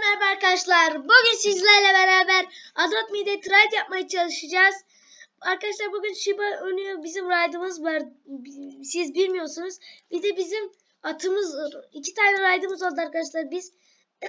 merhaba arkadaşlar. Bugün sizlerle beraber Adrot Mide Trade yapmaya çalışacağız. Arkadaşlar bugün Shiba Inu bizim ride'ımız var. Siz bilmiyorsunuz. Bir de bizim atımız iki tane ride'ımız oldu arkadaşlar. Biz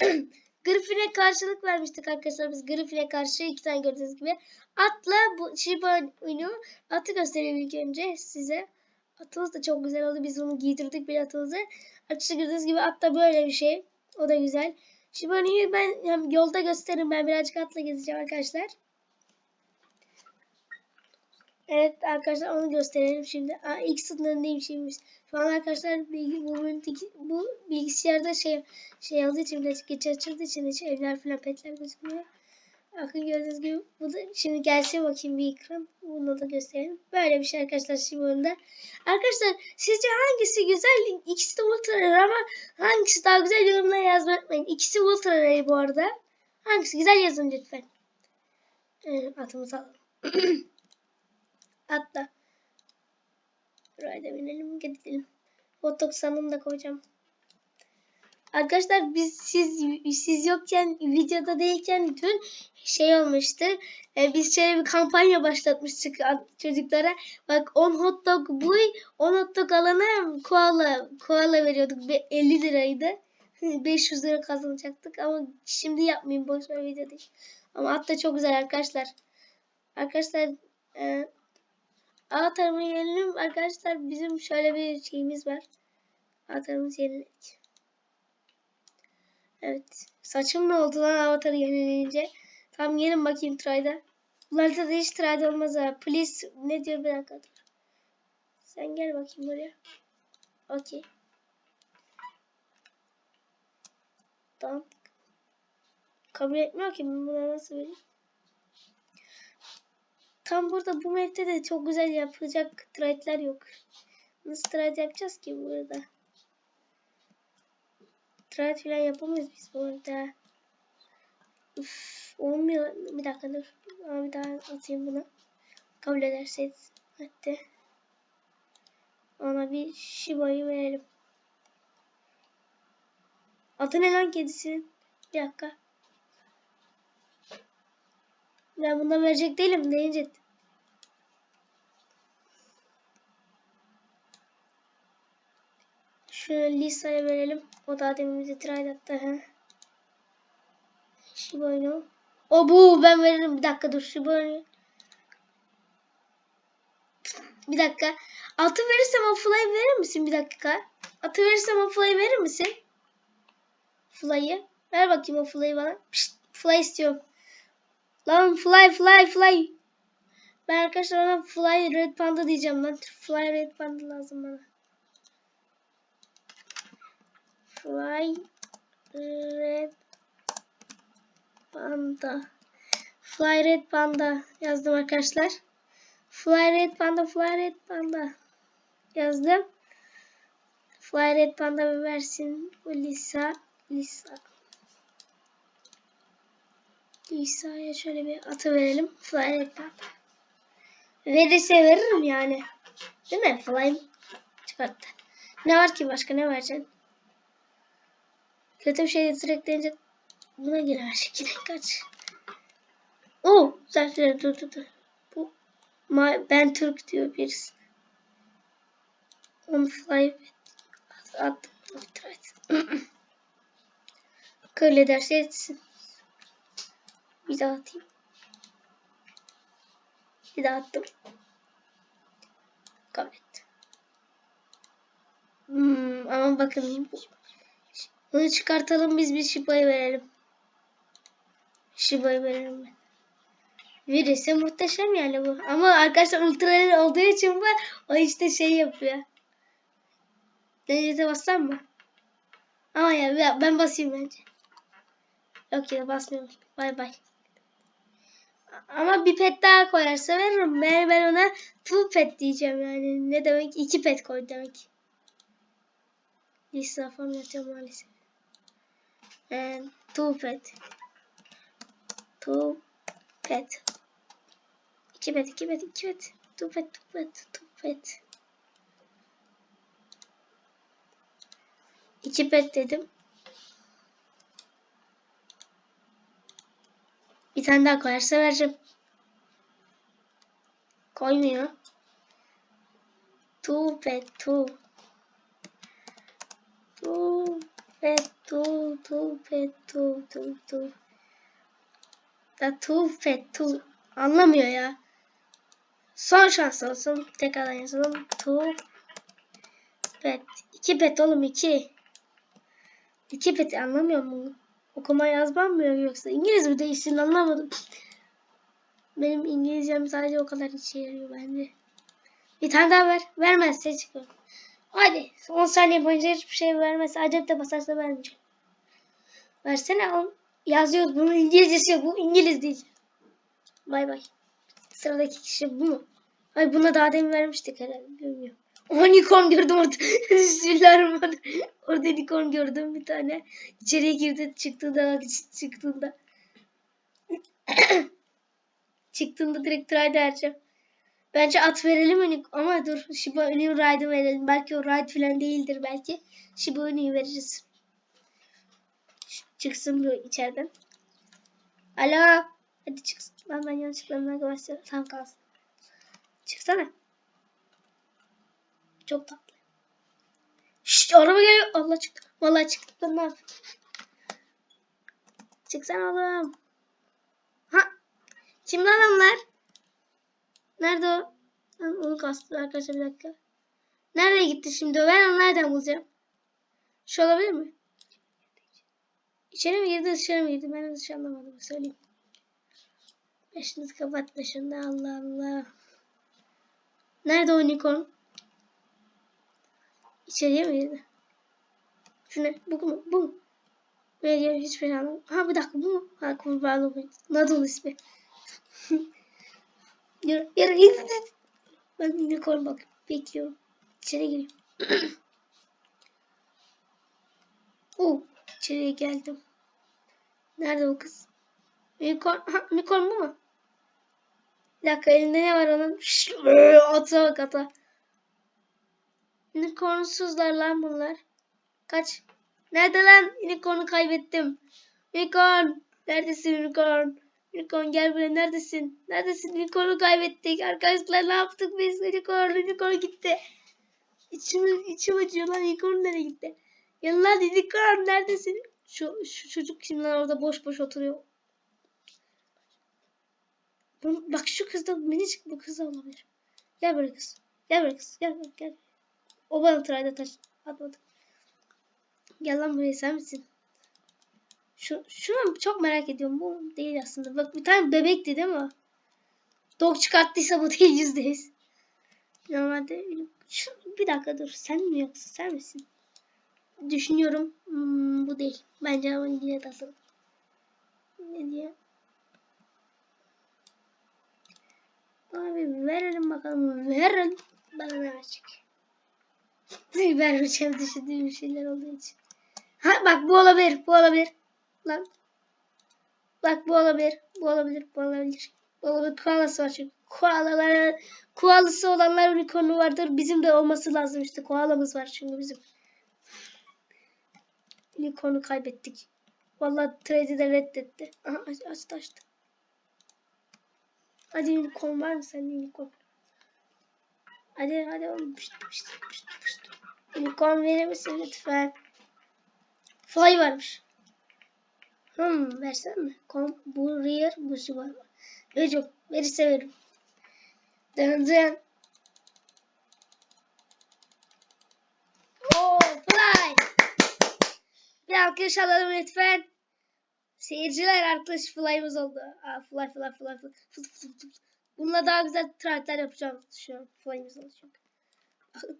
Griffin'e karşılık vermiştik arkadaşlar. Biz Griffin'e karşı iki tane gördüğünüz gibi. Atla bu Shiba Inu atı göstereyim ilk önce size. Atımız da çok güzel oldu. Biz onu giydirdik bir atımızı. Arkadaşlar gördüğünüz gibi at da böyle bir şey. O da güzel. Shiba Inu'yu ben hem yolda gösteririm. Ben birazcık atla gezeceğim arkadaşlar. Evet arkadaşlar onu gösterelim şimdi. Aa, ilk sınırındayım şimdi. Şu an arkadaşlar bilgi, bu, bu bilgisayarda şey şey aldığı için biraz geç açıldığı için hiç evler falan petler gözükmüyor. Bakın gördüğünüz gibi bu da şimdi gelsin bakayım bir ekran. Bunu da gösterelim. Böyle bir şey arkadaşlar şimdi bunda. Arkadaşlar sizce hangisi güzel? İkisi de ultra rare ama hangisi daha güzel yorumlara yazmayı unutmayın. İkisi ultra rare bu arada. Hangisi güzel yazın lütfen. Ee, atımızı alalım. Atla. Buraya da binelim gidelim. Sandığını da koyacağım. Arkadaşlar biz siz siz yokken videoda değilken dün şey olmuştu. E, biz şöyle bir kampanya başlatmıştık çocuklara. Bak 10 hot dog buy 10 hot dog alana koala koala veriyorduk. 50 liraydı. 500 lira kazanacaktık ama şimdi yapmayayım boş ver video değil. Ama at da çok güzel arkadaşlar. Arkadaşlar e, A tarımı yenilelim. Arkadaşlar bizim şöyle bir şeyimiz var. A tarımımızı yeniledik. Evet. Saçım ne oldu lan avatarı yenileyince? Tam gelin bakayım try'da. Bunlarda da hiç try'da olmaz ha. Please ne diyor bir dakika dur. Sen gel bakayım buraya. Okey. Tamam. Kabul etmiyor ki buna nasıl vereyim? Tam burada bu map'te de çok güzel yapacak trade'ler yok. Nasıl trade yapacağız ki burada? Trade falan yapamayız biz bu arada. Üf, olmuyor. Bir dakika dur. Ama bir daha atayım bunu. Kabul ederseniz. Hadi. Ona bir Shiba'yı verelim. Adı ne lan kedisinin? Bir dakika. Ben bundan verecek değilim deyince. Şöyle Lisa'ya verelim. O da demimizi trade attı. He. Shiba Inu. O bu ben veririm. Bir dakika dur Shiba Inu. Bir dakika. Atı verirsem o fly verir misin bir dakika? Atı verirsem o fly verir misin? Fly'ı. Ver bakayım o fly'ı bana. Pişt, fly istiyorum. Lan fly fly fly. Ben arkadaşlar ona fly red panda diyeceğim lan. Fly red panda lazım bana. Fly red panda. Fly red panda yazdım arkadaşlar. Fly red panda fly red panda yazdım. Fly red panda versin. Lisa. Lisa. Lisa'ya şöyle bir atı verelim. Fly red panda. Verirse veririm yani. Değil mi? Fly çıkarttı. Ne var ki başka ne vereceksin? Kötü bir şey sürekli buna girer şekilde kaç. Oo, zaten dur dur dur. Bu ben Türk diyor birisi. On fly attım. Kabul ederse etsin. Bir daha atayım. Bir daha attım. Kabul et. Hmm, ama bakın bunu çıkartalım biz bir Shiba'yı verelim. Shiba'yı verelim ben. Muhteşem yani bu. Ama arkadaşlar ultralar olduğu için bu o işte şey yapıyor. Derecede bassam mı? Ama ya ben basayım bence. Yok ya basmıyorum. Bay bay. Ama bir pet daha koyarsa veririm. Ben, ben ona full pet diyeceğim yani. Ne demek? İki pet koy demek. İsrafım yatıyor maalesef. And two pet. Two pet. İki pet, iki pet, iki pet. Two pet, two pet, two pet. İki pet dedim. Bir tane daha koyarsa vereceğim. Koymuyor. Tu pet tu. Tu pet tu tu pet tu tu. Da tu tu. Anlamıyor ya. Son şans olsun. Tekrardan yazalım. Tu pet. İki pet oğlum iki. İki pet anlamıyor mu? Okuma yazmam mı yok yoksa İngiliz mi değişsin anlamadım. Benim İngilizcem sadece o kadar işe yarıyor bence. Bir tane daha ver. Vermezse çıkıyorum. Hadi 10 saniye boyunca hiçbir şey vermezse acayip de basarsa vermeyeceğim. Versene oğlum. Yazıyoruz bunun İngilizcesi yok. Bu İngiliz değil. Bay bay. Sıradaki kişi bu mu? Ay buna daha demin vermiştik herhalde. Bilmiyorum. Unicorn gördüm orada. Bismillahirrahmanirrahim. Orada unicorn gördüm bir tane. İçeriye girdi çıktığında çıktığında. çıktığında direkt ride vereceğim. Bence at verelim unicorn ama dur Shiba Inu ride'ı verelim. Belki o ride falan değildir belki. Shiba Inu'yu veririz. Çıksın bu içeriden. Alo. Hadi çıksın. Lan ben yanlışlıkla arkadaşlar. Tam kalsın. Çıksana. Çok tatlı. Şşt araba geliyor. Allah çıktı. Vallahi çıktı. Ben ne? Çıksana oğlum. Ha. Kim lan onlar? Nerede o? Onu kastı arkadaşlar bir dakika. Nereye gitti şimdi o? Ben onu nereden bulacağım? Şu olabilir mi? İçeri mi girdi dışarı mı girdi? Ben dışarı anlamadım. Söyleyeyim. Başınızı kapatma şimdi Allah Allah. Nerede o unicorn? İçeriye mi girdi? Şu ne? Bu mu? Bu mu? Girmiş hiçbir şey anlamadım. Ha bir dakika bu mu? Ha kurbanlı bu. Nadal ismi. yürü yürü yürü. Ben unicorn bak. Bekliyorum. İçeri gireyim. Oo, içeriye geldim. Nerede o kız? Unicorn, ha, unicorn bu mu? Bir dakika elinde ne var onun? Ata bak ata. Unicornsuzlar lan bunlar. Kaç. Nerede lan? Unicorn'u kaybettim. Unicorn. Neredesin unicorn? Unicorn gel buraya. Neredesin? Neredesin? Unicorn'u kaybettik. Arkadaşlar ne yaptık biz? Unicorn. Unicorn gitti. İçim, içim acıyor lan. Unicorn nereye gitti? Gel lan unicorn neredesin? Şu, şu çocuk kim lan orada boş boş oturuyor. Bak şu kız da minicik bu kız da olabilir. Gel buraya kız. Gel buraya kız. Gel gel. O bana trayda taş atmadı. Gel lan buraya sen misin? Şu, şunu çok merak ediyorum. Bu değil aslında. Bak bir tane bebekti değil mi? Dog çıkarttıysa bu değil yüzdeyiz. Normalde şu, bir dakika dur. Sen mi yoksa sen misin? Düşünüyorum. Hmm, bu değil. Bence ama yine de atalım. Ne diye? Abi verelim bakalım. Verin. Bana ne verecek? Vermeyeceğim düşündüğüm şeyler olduğu için. Ha bak bu olabilir. Bu olabilir. Lan. Bak bu olabilir. Bu olabilir. Bu olabilir. Bu olabilir. Koalası var çünkü. Koalalar, koalası olanlar unicornu vardır. Bizim de olması lazım işte. Koalamız var çünkü bizim. Unicornu kaybettik. Vallahi Tracy de reddetti. Aha aç, açtı açtı. Hadi unicorn var mı sende unicorn? Hadi hadi oğlum pişt pişt pişt pişt. Unicorn verir misin lütfen? Fly varmış. Hmm versene? Kom bu rear bu şu var. Veriyorum. Verirse veririm. Dın dın. Oh fly. Bir alkış alalım lütfen. Seyirciler arkadaş fly'ımız oldu. Aa, fly fly fly fly. Fıt fıt fıt. Bununla daha güzel trendler yapacağım an. Fly'ımız olacak.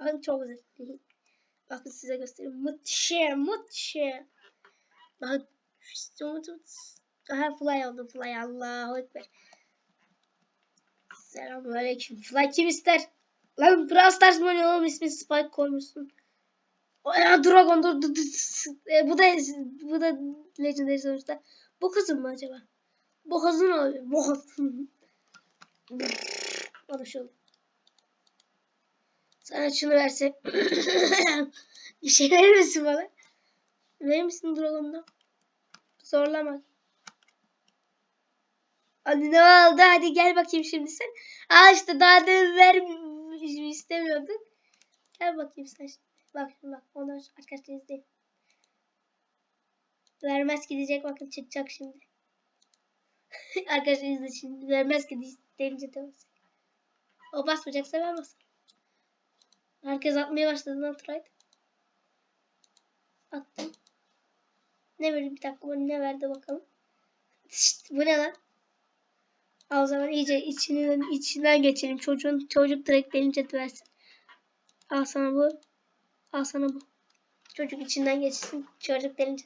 Bakın çok güzel. Bakın size göstereyim. Muhteşem muhteşem. Bakın. Aha fly oldu fly. Allahu Ekber. Selamünaleyküm. Fly kim ister? Lan Brawl Stars mı oğlum ismi Spike koymuşsun. Ya Dragon dur dur dur. E, bu da bu da Legendary sonuçta. Bu kızım mı acaba? Bu kızın oluyor. Bu kızın. Bana. Sana şunu versek. Bir şey verir misin bana? Verir misin Dragon'da? Zorlama. Hadi ne oldu? Hadi gel bakayım şimdi sen. Aa işte daha demin ver istemiyordun. Gel bakayım sen şimdi. Bak şimdi bak. Onlar arkadaşlar izleyin. Vermez gidecek bakın çıkacak şimdi. arkadaşlar izle şimdi. Vermez gidecek. Denince de basacak. O basmayacaksa ben basarım. Herkes atmaya başladı lan Turayt. Attım. Ne verdi bir dakika bana ne verdi bakalım. Şşt, bu ne lan? Al o zaman iyice içinden, içinden geçelim. Çocuğun çocuk direkt gelince versin. Al sana bu. Al sana bu. Çocuk içinden geçsin. Çocuk gelince.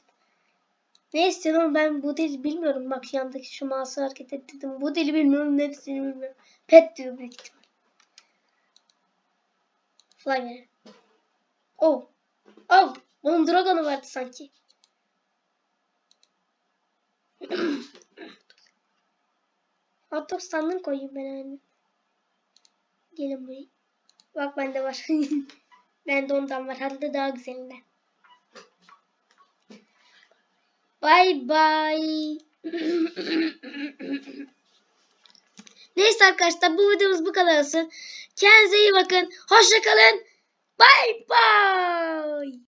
Ne istiyorsun oğlum? ben bu dili bilmiyorum. Bak yandaki şu mouse'u hareket ettirdim. Bu dili bilmiyorum. Hepsini bilmiyorum. Pet diyor büyük ihtimal. Fly verelim. Oh. Oh. Bunun dragon'u vardı sanki. Hot dog sandığını koyayım ben anne. Gelin buraya. Bak bende var. bende ondan var. Hatta daha güzelinden. Bye bye. Neyse arkadaşlar bu videomuz bu kadar olsun. Kendinize iyi bakın. Hoşça kalın. Bye bye.